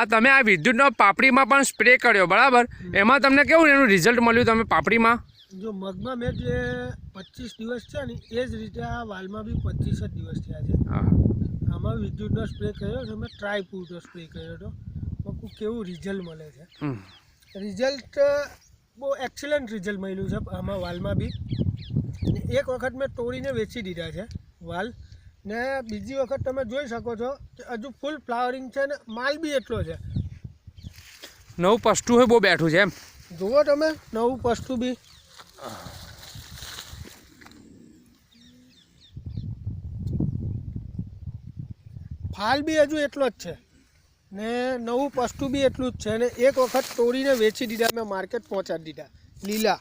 આ તમે આ વિદ્યુતનો પાપડીમાં પણ સ્પ્રે કર્યો બરાબર? એમાં તમને કેવું એનું રિઝલ્ટ મળ્યું તમે પાપડીમાં? જો મગમાં મેં જે પચીસ દિવસ છે ને એ જ રીતે આ વાલમાં બી પચીસ જ દિવસ થયા છે. આમાં વિદ્યુતનો સ્પ્રે કર્યો છે મેં ટ્રાય પૂરતો સ્પ્રે કર્યો હતો. કેવું રિઝલ્ટ મળે છે. રિઝલ્ટ બહુ એક્સલન્ટ રિઝલ્ટ મળ્યું છે આમાં વાલમાં બી. એક વખત મેં તોડીને વેચી દીધા છે વાલ. ને બીજી વખત તમે જોઈ શકો છો કે હજુ ફૂલ ફ્લાવરિંગ છે ને માલ બી એટલો છે. નવું પસ્તું હોય બહુ બેઠું છે એમ. જુઓ તમે નવું પસ્તું બી. ફાલ બી હજુ એટલો જ છે. ને નવું પસ્તું બી એટલું જ છે ને એક વખત તોડીને વેચી દીધા મેં માર્કેટ પહોંચાડી દીધા. લીલા.